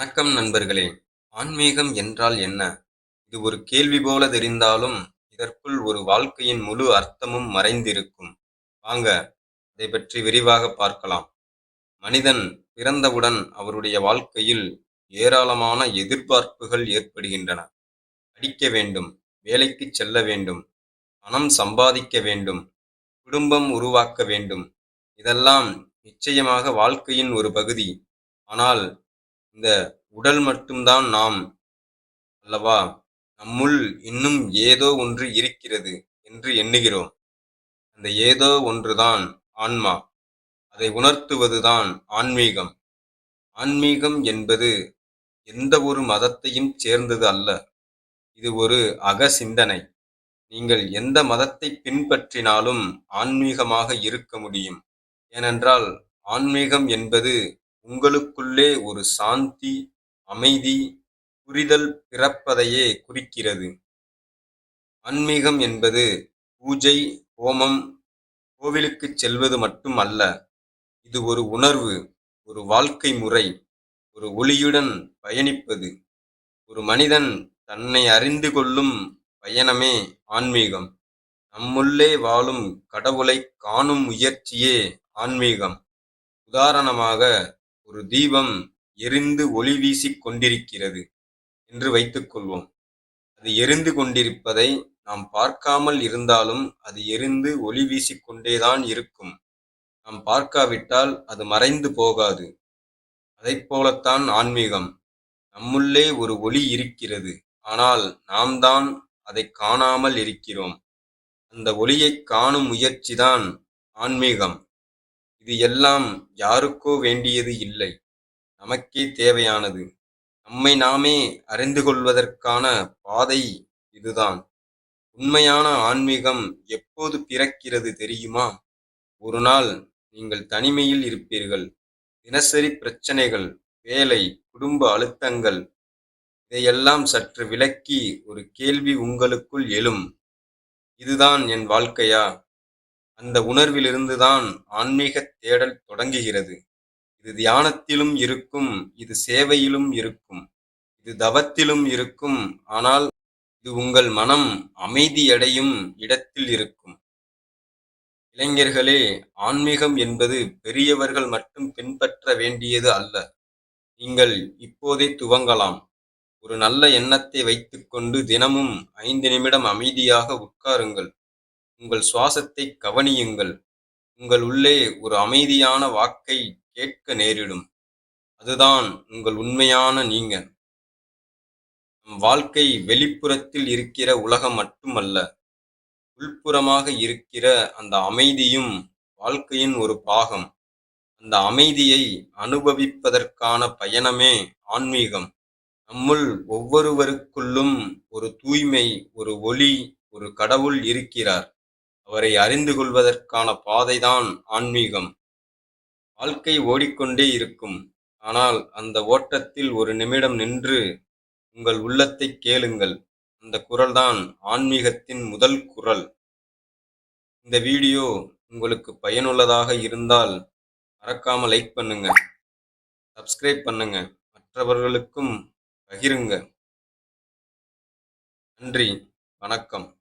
வணக்கம் நண்பர்களே. ஆன்மீகம் என்றால் என்ன? இது ஒரு கேள்வி போல தெரிந்தாலும் இதற்குள் ஒரு வாழ்க்கையின் முழு அர்த்தமும் மறைந்திருக்கும். வாங்க அதை பற்றி விரிவாக பார்க்கலாம். மனிதன் பிறந்தவுடன் அவருடைய வாழ்க்கையில் ஏராளமான எதிர்பார்ப்புகள் ஏற்படுகின்றன. படிக்க வேண்டும் வேலைக்கு செல்ல வேண்டும் பணம் சம்பாதிக்க வேண்டும் குடும்பம் உருவாக்க வேண்டும். இதெல்லாம் நிச்சயமாக வாழ்க்கையின் ஒரு பகுதி. ஆனால் இந்த உடல் மட்டும்தான் நாம் அல்லவா? நம்முள் இன்னும் ஏதோ ஒன்று இருக்கிறது என்று எண்ணுகிறோம். அந்த ஏதோ ஒன்றுதான் ஆன்மா. அதை உணர்த்துவதுதான் ஆன்மீகம். ஆன்மீகம் என்பது எந்த ஒரு மதத்தையும் சேர்ந்தது அல்ல. இது ஒரு அக சிந்தனை. நீங்கள் எந்த மதத்தை பின்பற்றினாலும் ஆன்மீகமாக இருக்க முடியும். ஏனென்றால் ஆன்மீகம் என்பது உங்களுக்குள்ளே ஒரு சாந்தி அமைதி புரிதல் பிறப்பதையே குறிக்கிறது. ஆன்மீகம் என்பது பூஜை ஹோமம் கோவிலுக்குச் செல்வது மட்டும் அல்ல இது ஒரு உணர்வு ஒரு வாழ்க்கை முறை ஒரு ஒளியுடன் பயணிப்பது. ஒரு மனிதன் தன்னை அறிந்து கொள்ளும் பயணமே ஆன்மீகம். நம்முள்ளே வாழும் கடவுளை காணும் முயற்சியே ஆன்மீகம். உதாரணமாக ஒரு தீபம் எரிந்து ஒளி வீசிக் கொண்டிருக்கிறது என்று வைத்துக்கொள்வோம் அது எரிந்து கொண்டிருப்பதை நாம் பார்க்காமல் இருந்தாலும் அது எரிந்து ஒளி வீசிக்கொண்டேதான் இருக்கும். நாம் பார்க்காவிட்டால் அது மறைந்து போகாது. அதைப் போலத்தான் ஆன்மீகம். நம்முள்ளே ஒரு ஒளி இருக்கிறது. ஆனால் நாம் தான் அதை காணாமல் இருக்கிறோம். அந்த ஒளியைக் காணும் முயற்சிதான் ஆன்மீகம். இது எல்லாம் யாருக்கோ வேண்டியது இல்லை. நமக்கே தேவையானது. நம்மை நாமே அறிந்து கொள்வதற்கான பாதை இதுதான். உண்மையான ஆன்மீகம் எப்போது பிறக்கிறது தெரியுமா? ஒரு நாள் நீங்கள் தனிமையில் இருப்பீர்கள். தினசரி பிரச்சனைகள் வேலை குடும்ப அழுத்தங்கள் இதையெல்லாம் சற்று விலக்கி ஒரு கேள்வி உங்களுக்குள் எழும். இதுதான் என் வாழ்க்கையா? அந்த உணர்விலிருந்துதான் ஆன்மீகத் தேடல் தொடங்குகிறது. இது தியானத்திலும் இருக்கும் இது சேவையிலும் இருக்கும் இது தவத்திலும் இருக்கும் ஆனால் இது உங்கள் மனம் அமைதியடையும் இடத்தில் இருக்கும். இளைஞர்களே ஆன்மீகம் என்பது பெரியவர்கள் மட்டும் பின்பற்ற வேண்டியது அல்ல. நீங்கள் இப்போதே துவங்கலாம். ஒரு நல்ல எண்ணத்தை வைத்துக்கொண்டு தினமும் ஐந்து நிமிடம் அமைதியாக உட்காருங்கள். உங்கள் சுவாசத்தை கவனியுங்கள். உங்கள் உள்ளே ஒரு அமைதியான வாக்கை கேட்க நேரிடும். அதுதான் உங்கள் உண்மையான நீங்க நம் வாழ்க்கை வெளிப்புறத்தில் இருக்கிற உலகம் மட்டுமல்ல உள்புறமாக இருக்கிற அந்த அமைதியும் வாழ்க்கையின் ஒரு பாகம். அந்த அமைதியை அனுபவிப்பதற்கான பயணமே ஆன்மீகம். நம்முள் ஒவ்வொருவருக்குள்ளும் ஒரு தூய்மை ஒரு ஒளி ஒரு கடவுள் இருக்கிறார். அவரை அறிந்து கொள்வதற்கான பாதைதான் ஆன்மீகம். வாழ்க்கை ஓடிக்கொண்டே இருக்கும். ஆனால் அந்த ஓட்டத்தில் ஒரு நிமிடம் நின்று உங்கள் உள்ளத்தை கேளுங்கள். அந்த குரல்தான் ஆன்மீகத்தின் முதல் குரல். இந்த வீடியோ உங்களுக்கு பயனுள்ளதாக இருந்தால் மறக்காம லைக் பண்ணுங்க. சப்ஸ்கிரைப் பண்ணுங்க. மற்றவர்களுக்கும் பகிருங்க. நன்றி. வணக்கம்.